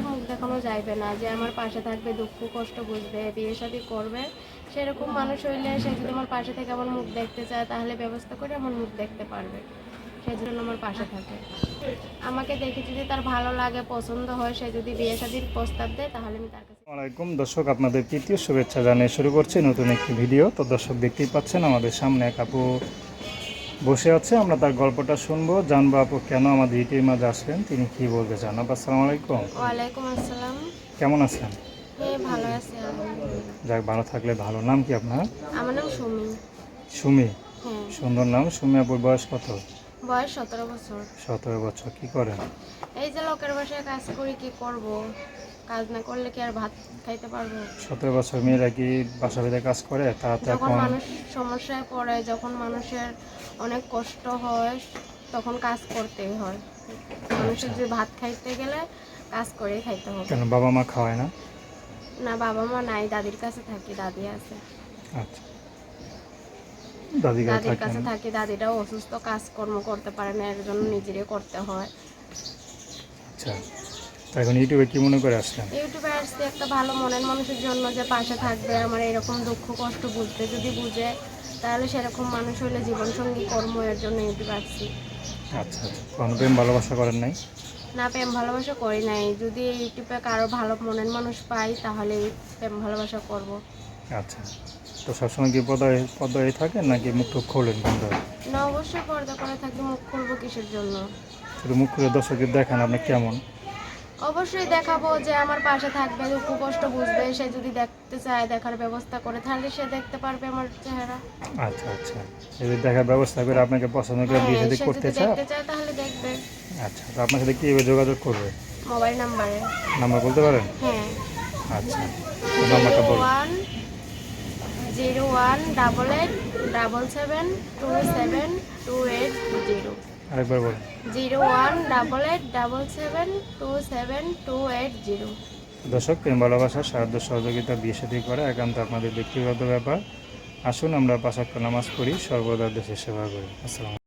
আর মুখ দেখানো যাইবে না যে আমার পাশে থাকবে, দুঃখ, কষ্ট বুঝবে, বিয়ে শাদী করবে। সেরকম মানুষ হইলে সে যদি আমার পাশে থেকে আমার মুখ দেখতে চায়, তাহলে ব্যবস্থা করে আমার মুখ দেখতে পারবে। সেই জন্য আমার পাশে থাকে। আমাকে দেখে যদি তার ভালো লাগে, পছন্দ হয়, সে যদি বিয়ে শাদীর প্রস্তাব দেয়, তাহলে আমি তার কাছে আসসালামাইকুম দর্শক, আপনাদের তৃতীয় শুভেচ্ছা জানিয়ে শুরু করছি নতুন একটি ভিডিও। তো দর্শক দেখতেই পাচ্ছেন, আমাদের সামনে এক আপু বসে আছে আমরা তার গল্পটা শুনব। জানব আপু কেন আমাদের ইটির মাঝে আসলেন? তিনি কি বলতে চান? আপু আসসালামু আলাইকুম। ওয়ালাইকুম আসসালাম। কেমন আছেন? হ্যাঁ ভালো আছি যাক ভালো থাকলে ভালো। নাম কি আপনার? আমার নাম সুমি। সুমি? হ্যাঁ। সুন্দর নাম। সুমি আপুর বয়স কত? বয়স সতেরো বছর। সতেরো বছর। কি করেন? এই যে লোকের বাসায় কাজ করি কি করব? কাজ না করলে কি আর ভাত খাইতে পারব? সতেরো বছর মেয়েরা কি বাসা বেঁধে কাজ করে? তারা তো যখন এখন মানুষ সমস্যায় পড়ে যখন মানুষের অনেক কষ্ট হয় তখন কাজ করতেই হয়। মানুষের যে ভাত খাইতে গেলে কাজ করে খাইতে হবে। কেন বাবা মা খাওয়ায় না? না বাবা মা নাই দাদির কাছে থাকি দাদি আছে। আচ্ছা। দাদি দাদির থাকেন? কাছে থাকি দাদিটাও অসুস্থ কাজকর্ম করতে পারে না এর জন্য নিজেরই করতে হয়। আচ্ছা। এখন ইউটিউবে কি মনে করে আসলেন? ইউটিউবে আসছে একটা ভালো মনের মানুষের জন্য যে পাশে থাকবে আমার এরকম দুঃখ কষ্ট বুঝতে যদি বুঝে তাহলে সেরকম মানুষ হলে জীবনসঙ্গী কর্ম এর জন্য ইউটিউবে আসছি। আচ্ছা আচ্ছা। কোনো প্রেম ভালোবাসা করেন নাই? না প্রেম ভালোবাসা করি নাই। যদি ইউটিউবে কারও ভালো মনের মানুষ পাই তাহলে প্রেম ভালোবাসা করব। আচ্ছা। তো সবসময় কি পদায় পদায় থাকেন নাকি মুখ টুক খোলেন বন্ধ? না অবশ্যই পর্দা করে থাকি মুখ খুলবো কিসের জন্য? শুধু মুখ খুলে দর্শকের দেখান আপনি কেমন? অবশ্যই দেখাবো যে আমার পাশে থাকবে দুঃখ কষ্ট বুঝবে সে যদি দেখতে চায় দেখার ব্যবস্থা করে তাহলে সে দেখতে পারবে আমার চেহারা। আচ্ছা আচ্ছা। যদি দেখার ব্যবস্থা করে আপনাকে পছন্দ করে বিয়ে হ্যাঁ, শাদী করতে চায়? দেখতে চায় তাহলে দেখবে। আচ্ছা তো আপনার সাথে কীভাবে যোগাযোগ করবে? মোবাইল নাম্বারে। নাম্বার বলতে পারেন? হ্যাঁ। আচ্ছা নাম্বারটা বলুন। Zero one double eight double seven two seven two eight zero. আরেকবার বলুন zero one double eight double seven two seven two eight zero. দর্শক প্রেম ভালোবাসা সাহায্য সহযোগিতা বিয়ে সাথে করা একান্ত আপনাদের ব্যক্তিগত ব্যাপার। আসুন আমরা পাশাক্ত নামাজ পড়ি সর্বদা দেশের সেবা করি। আসসালাম